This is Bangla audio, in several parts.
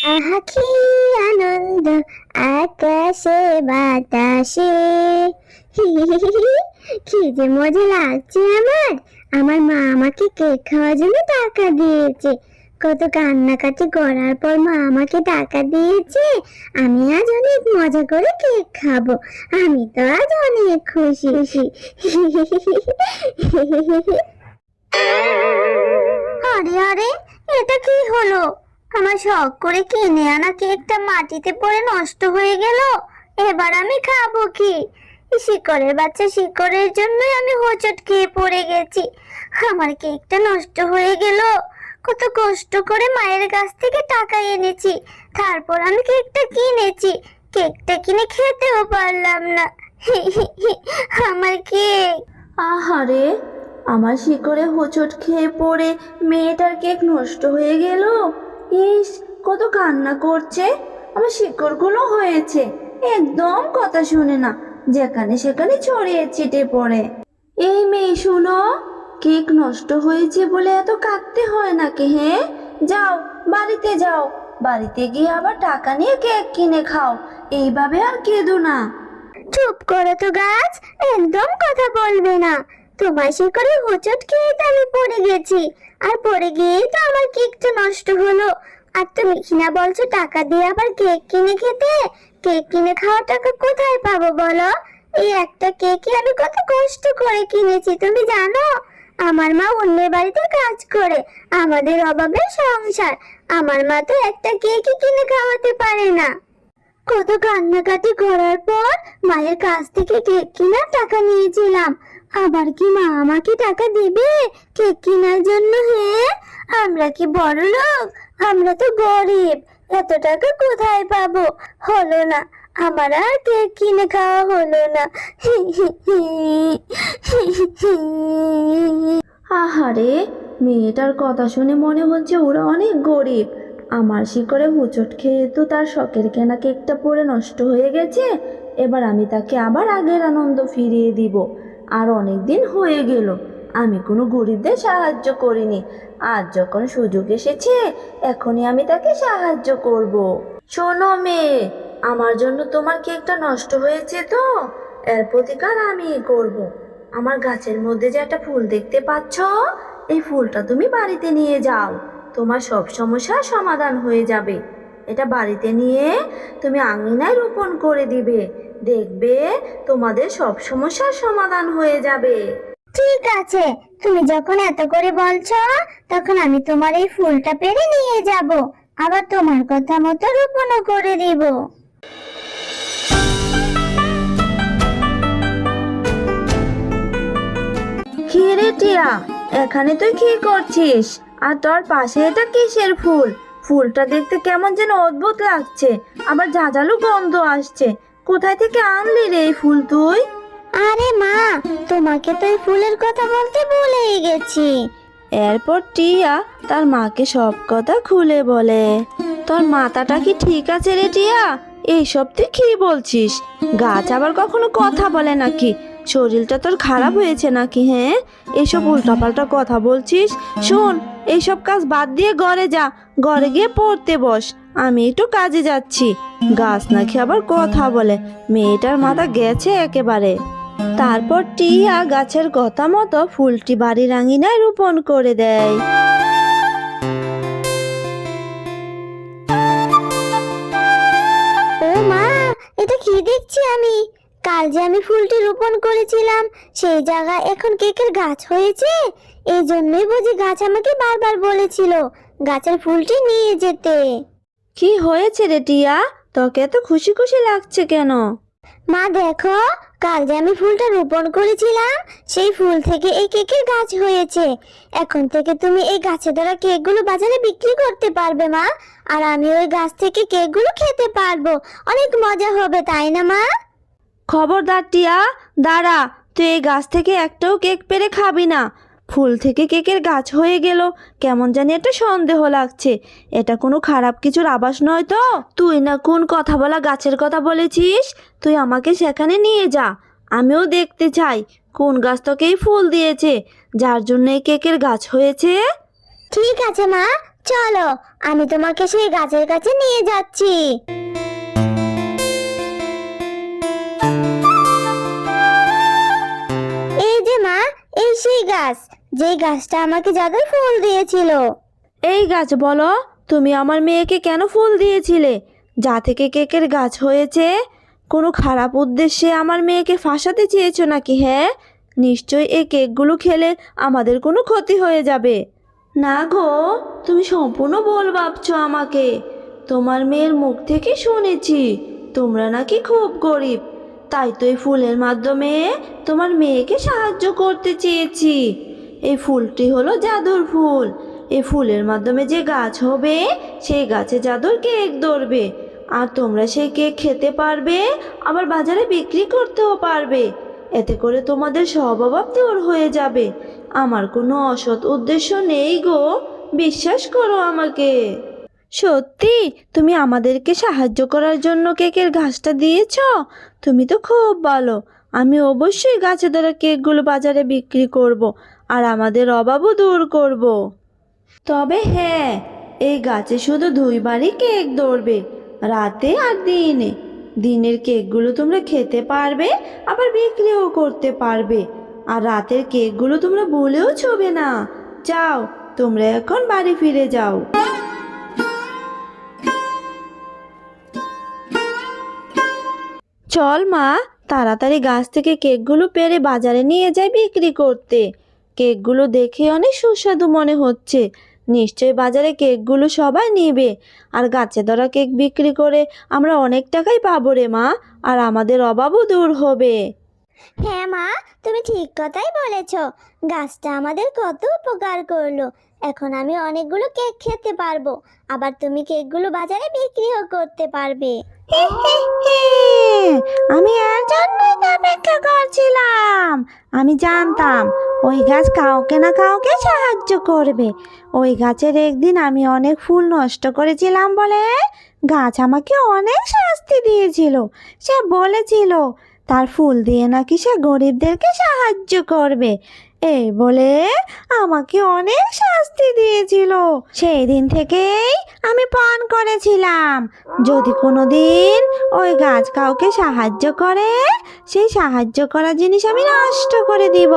আহা কি আনন্দ আকাশে বাতাসে কি যে মজা লাগছে আমার আমার মা আমাকে কেক খাওয়ার জন্য টাকা দিয়েছে কত কান্নাকাটি করার পর মা আমাকে টাকা দিয়েছে আমি আজ অনেক মজা করে কেক খাব আমি তো আজ অনেক খুশি আরে আরে এটা কি হলো আমার শখ করে কিনে আনা কেকটা মাটিতে পড়ে নষ্ট হয়ে গেল। এবার আমি খাব কি? শিকড়ের বাচ্চা শিকড়ের জন্যই আমি হোঁচট খেয়ে পড়ে গেছি। আমার কেকটা নষ্ট হয়ে গেল। কত কষ্ট করে মায়ের কাছ থেকে টাকা এনেছি। তারপর আমি কেকটা কিনেছি। কেকটা কিনে খেতেও পারলাম না। আমার কেক। আহারে, আমার শিকড়ে হোঁচট খেয়ে পড়ে মেয়েটার কেক নষ্ট হয়ে গেল? ইস, কত কান্না করছে। আমার শিকড়গুলো হয়েছে। একদম কথা শুনে না, যেখানে সেখানে ছড়িয়ে ছিটে পড়ে। এই মেয়ে, শুনো, কেক নষ্ট হয়েছে বলে এত কাঁদতে হয় নাকি হ্যাঁ? যাও, বাড়িতে যাও। বাড়িতে গিয়ে আবার টাকা নিয়ে কেক কিনে খাও। এইভাবে আর কেঁদো না। চুপ করো তো গাছ, একদম কথা বলবে না। তোমার শিকড়ে হোঁচট খেয়ে তো আমি পড়ে গেছি। আর পড়ে গিয়েই তো আমার কেকটা নষ্ট হলো। আর তুমি কিনা বলছো, টাকা দিয়ে আবার কেক কিনে খেতে? কেক কিনে খাওয়ার টাকা কোথায় পাবো বলো? এই একটা কেকই আমি কত কষ্ট করে কিনেছি, তুমি জানো? আমার মা অন্যের বাড়িতে কাজ করে, আমাদের অভাবে সংসার। আমার মা তো একটা কেকই কিনে খাওয়াতে পারে না। কত কান্নাকাটি করার পর মায়ের কাছ থেকে কেক কেনার টাকা নিয়েছিলাম। আবার কি মা আমাকে টাকা দিবে? কেক কেনার জন্য হে? আমরা কি বড় লোক? আমরা তো গরিব। এত টাকা কোথায় পাবো? হলো না। আমার আর কেক কিনে খাওয়া হলো না। আহারে, মেয়েটার কথা শুনে মনে হচ্ছে ওরা অনেক গরিব। আমার শিকড়ে হুচট খেয়ে তো তার শখের কেনা কেকটা পরে নষ্ট হয়ে গেছে। এবার আমি তাকে আবার আগের আনন্দ ফিরিয়ে দিব। আর অনেক দিন হয়ে গেল। আমি কোনো গরিবদের সাহায্য করিনি। আর যখন সুযোগ এসেছে, এখনই আমি তাকে সাহায্য করব। শোনো মেয়ে, আমার জন্য তোমার কেকটা নষ্ট হয়েছে তো? এর প্রতিকার আমি করব। আমার গাছের মধ্যে যে একটা ফুল দেখতে পাচ্ছ, এই ফুলটা তুমি বাড়িতে নিয়ে যাও। তোমার সব সমস্যার সমাধান হয়ে যাবে। এটা বাড়িতে নিয়ে তুমি আঙিনায় রোপণ করে দিবে। দেখবে তোমাদের সব সমস্যার সমাধান হয়ে যাবে। ঠিক আছে তুমি যখন এত করে বলছো তখন আমি তোমার এই ফুলটা পেরে নিয়ে যাব। আবার তোমার কথা মতো রোপণও করে দিব। রে টিয়া এখানে তুই কি করছিস? আর তোর পাশে এটা কিসের ফুল? ফুলটা দেখতে কেমন যেন অদ্ভুত লাগছে আবার ঝাঁঝালো গন্ধ আসছে। কোথায় থেকে আনলি রে এই ফুল তুই? আরে মা তোমাকে তো এই ফুলের কথা বলতে ভুলেই গেছি। এরপর টিয়া তার মাকে সব কথা খুলে বলে। তোর মাথাটা কি ঠিক আছে রে টিয়া? এইসব তুই কি বলছিস? গাছ আবার কখনো কথা বলে নাকি? শরীরটা তোর খারাপ হয়েছে নাকি হ্যাঁ? এইসব উল্টাপাল্টা কথা বলছিস? শোন এইসব কাজ বাদ দিয়ে ঘরে যা। ঘরে গিয়ে পড়তে বস। আমি একটু কাজে যাচ্ছি। গাছ নাকি আবার কথা বলে। মেয়েটার মাথা গেছে একেবারে। তারপর টিয়া গাছের কথা মতো ফুলটি বাড়ির আঙিনায় রোপণ করে দেয়। ও মা, এটা কি দেখছি আমি? কাল যে আমি ফুলটি রোপণ করেছিলাম, সেই জায়গায় এখন কেকের গাছ হয়েছে। এই জন্যই বুঝি গাছ আমাকে বারবার বলেছিল গাছের ফুলটি নিয়ে যেতে। কি হয়েছে রে টিয়া? তোকে এত খুশি খুশি লাগছে কেন? মা দেখো কাল যে আমি ফুলটা রোপণ করেছিলাম সেই ফুল থেকে এই কেকের গাছ হয়েছে। এখন থেকে তুমি এই গাছে ধরা কেকগুলো বাজারে বিক্রি করতে পারবে মা। আর আমি ওই গাছ থেকে কেকগুলো খেতে পারব। অনেক মজা হবে তাই না মা? খবরদার টিয়া দাঁড়া। তুই এই গাছ থেকে একটাও কেক পেরে খাবি না। ফুল থেকে কেকের গাছ হয়ে গেল। কেমন জানি একটা সন্দেহ লাগছে। এটা কোনো খারাপ কিছুর আবাস নয় তো? তুই না কোন কথা বলা গাছের কথা বলেছিস? তুই আমাকে সেখানে নিয়ে যা। আমিও দেখতে চাই কোন গাছ তোকে এই ফুল দিয়েছে। যার জন্য এই কেকের গাছ হয়েছে? ঠিক আছে মা, চলো। আমি তোমাকে সেই গাছের কাছে নিয়ে যাচ্ছি। এই যে মা, এই সেই গাছ। যে গাছটা আমাকে জাদুর ফুল দিয়েছিল। এই গাছ বলো, তুমি আমার মেয়েকে কেন ফুল দিয়েছিলে? যা থেকে কেকের গাছ হয়েছে, কোনো খারাপ উদ্দেশ্যে আমার মেয়েকে ফাঁসাতে চেয়েছো নাকি হ্যাঁ? নিশ্চয়ই এই কেকগুলো খেলে আমাদের কোনো ক্ষতি হয়ে যাবে। না গো, তুমি সম্পূর্ণ বল ভাবছ আমাকে। তোমার মেয়ের মুখ থেকে শুনেছি, তোমরা নাকি খুব গরিব। তাই তো এই ফুলের মাধ্যমে তোমার মেয়েকে সাহায্য করতে চেয়েছি। এই ফুলটি হলো জাদুর ফুল। এই ফুলের মাধ্যমে যে গাছ হবে, সেই গাছে জাদুর কেক ধরবে। আর তোমরা সেই কেক খেতে পারবে, আবার বাজারে বিক্রি করতেও পারবে। এতে করে তোমাদের সব অভাব দূর হয়ে যাবে। আমার কোনো অসৎ উদ্দেশ্য নেই গো, বিশ্বাস করো আমাকে। সত্যি, তুমি আমাদেরকে সাহায্য করার জন্য কেকের ঘাসটা দিয়েছ? তুমি তো খুব ভালো। আমি অবশ্যই গাছে ধরা কেকগুলো বাজারে বিক্রি করব। আর আমাদের অভাবও দূর করব। তবে হ্যাঁ এই গাছে শুধু দুইবারই কেক ধরবে, রাতে আর দিনে। দিনের কেকগুলো তোমরা খেতে পারবে, আবার বিক্রিও করতে পারবে। আর রাতের কেকগুলো তোমরা বলেও ছবে না। যাও, তোমরা এখন বাড়ি ফিরে যাও। চল মা, তাড়াতাড়ি গাছ থেকে কেকগুলো পেরে বাজারে নিয়ে যাই বিক্রি করতে। কেকগুলো দেখে অনেক সুস্বাদু মনে হচ্ছে। নিশ্চয় বাজারে কেকগুলো সবাই নেবে। আর গাছে ধরা কেক বিক্রি করে আমরা অনেক টাকাই পাবো রে মা আর আমাদের অভাবও দূর হবে। হ্যাঁ মা তুমি ঠিক কথাই বলেছ। গাছটা আমাদের কত উপকার করল। এখন আমি অনেকগুলো কেক খেতে পারব। আবার তুমি কেকগুলো বাজারে বিক্রিও করতে পারবে। আমি এর অপেক্ষা করছিলাম। আমি জানতাম, ওই গাছ কাউকে না কাউকে সাহায্য করবে। ওই গাছের একদিন আমি অনেক ফুল নষ্ট করেছিলাম বলে গাছ আমাকে অনেক শাস্তি দিয়েছিল। সে বলেছিল, তার ফুল দিয়ে নাকি সে গরিবদেরকে সাহায্য করবে। এই বলে আমাকে অনেক শাস্তি দিয়েছিল। সেই দিন থেকেই আমি পান করেছিলাম। যদি কোনো দিন ওই গাছ কাউকে সাহায্য করে, সেই সাহায্য করা জিনিস আমি নষ্ট করে দিব।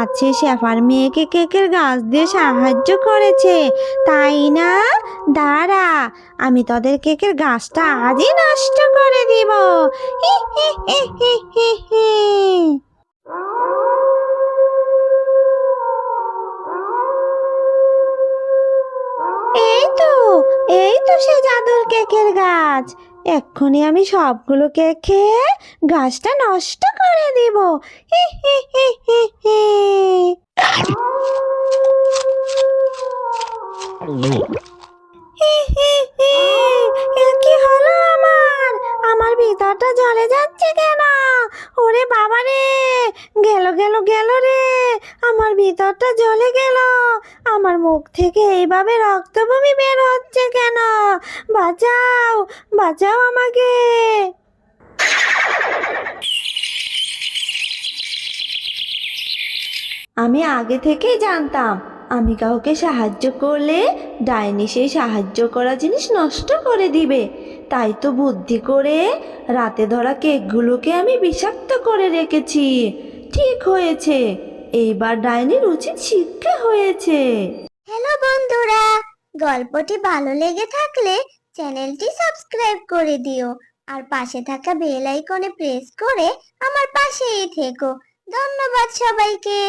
আছে শেফার মেয়েকে কেকের গাছ দিয়ে সাহায্য করেছে। তাই না? দাঁড়া, আমি তোদের কেকের গাছটা আজই নষ্ট করে দিব। হি হি হি হি হি। এই তো সে জাদুর কেকের গাছ। এক্ষুনি আমি সবগুলো কেক খেয়ে গাছটা নষ্ট করে দিব। হি হি হি হি হি। হি কি হলো আমার? ভিতরটা জ্বলে যাচ্ছে কেন? ওরে বাবা রে! গেল গেল গেল রে! আমার ভিতরটা জ্বলে গেল। আমার মুখ থেকে এইভাবে রক্তভূমি বের হচ্ছে কেন? বাঁচাও বাঁচাও আমাকে! আমি আগে থেকেই জানতাম, আমি কাউকে সাহায্য করলে ডাইনি সেই সাহায্য করা জিনিস নষ্ট করে দিবে। তাই তো বুদ্ধি করে রাতে ধরা কেকগুলোকে আমি বিষাক্ত করে রেখেছি। ঠিক হয়েছে। এইবার ডাইনির উচিত শিক্ষা হয়েছে। হ্যালো বন্ধুরা, গল্পটি ভালো লেগে থাকলে চ্যানেলটি সাবস্ক্রাইব করে দিও আর পাশে থাকা বেল আইকনে প্রেস করে আমার পাশেই থেকো। ধন্যবাদ সবাইকে।